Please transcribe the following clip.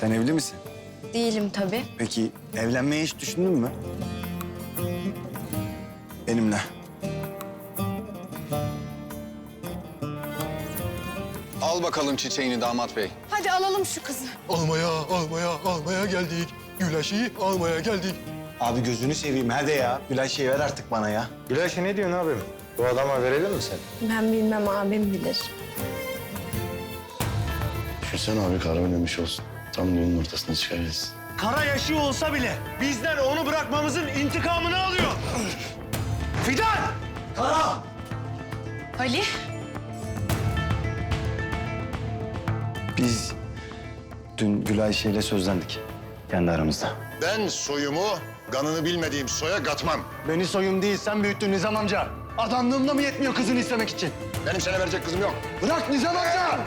Sen evli misin? Değilim tabii. Peki evlenmeyi hiç düşündün mü? Benimle. Al bakalım çiçeğini damat bey. Hadi alalım şu kızı. Almaya, almaya, almaya geldik. Güleşi almaya geldik. Abi gözünü seveyim hadi ya. Gülay şey ver artık bana ya. Gülayşe ne diyorsun abim? Bu adama verelim mi sen? Ben bilmem abim bilir. Düşünsene abi oynamış olsun. Tam düğünün ortasına çıkarız. Kara yaşı olsa bile bizden onu bırakmamızın intikamını alıyor. Fidan! Ali. Biz dün Gülay şeyle sözlendik. Kendi aramızda. Ben soyumu kanını bilmediğim soya katmam. Beni soyum değil sen büyüttün Nizam amca. Adamlığımda mı yetmiyor kızını istemek için? Benim sana verecek kızım yok. Bırak Nizam amca!